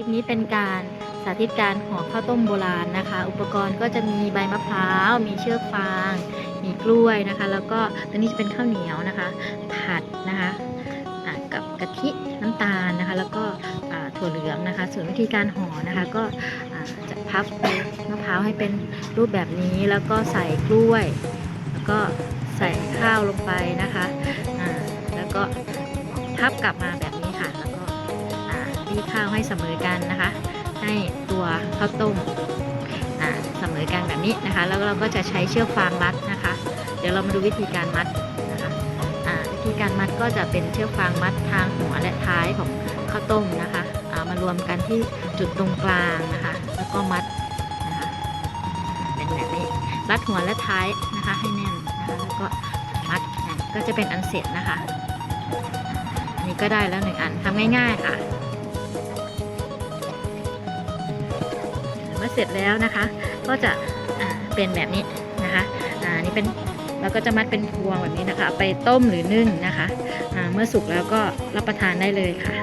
ลิปนี้เป็นการสาธิตการห่อข้าวต้มโบราณนะคะ อุปกรณ์ก็จะมีใบมะพร้าว มีเชือกฟาง มีกล้วยนะคะ แล้วก็ตัวนี้จะเป็นข้าวเหนียวนะคะ ผัดนะคะกับกะทิน้ำตาลนะคะ แล้วก็ถั่วเหลืองนะคะ ส่วนวิธีการห่อนะคะ ก็จะพับมะพร้าวให้เป็นรูปแบบนี้แล้วก็ใส่กล้วย แล้วก็ใส่ข้าวลงไปนะคะแล้วก็พับกลับมาแบบ อ่ารีดข้าวให้เสมอกันนะคะ ให้ตัวข้าวต้มอ่าเสมอกันแบบนี้นะคะ แล้วเราก็จะใช้เชือกฟางมัดนะคะ เดี๋ยวเรามาดูวิธีการมัดนะคะอ่าวิธีการมัดก็จะเป็นเชือกฟางมัดทางหัวและท้ายของข้าวต้มนะคะอ่ามารวมกันที่จุดตรงกลางนะคะ แล้วก็มัดนะคะเป็นแบบนี้รัดหัวและท้ายนะคะให้แน่นนะคะแล้วก็มัดก็จะเป็นอันเสร็จนะคะ อันนี้ก็ได้แล้วหนึ่งอันทำง่ายๆค่ะ เมื่อเสร็จแล้วนะคะ ก็จะเป็นแบบนี้นะคะอ่านี่เป็นเราก็จะมัดเป็นพวงแบบนี้นะคะ ไปต้มหรือนึ่งนะคะเมื่อสุกแล้วก็รับประทานได้เลยค่ะ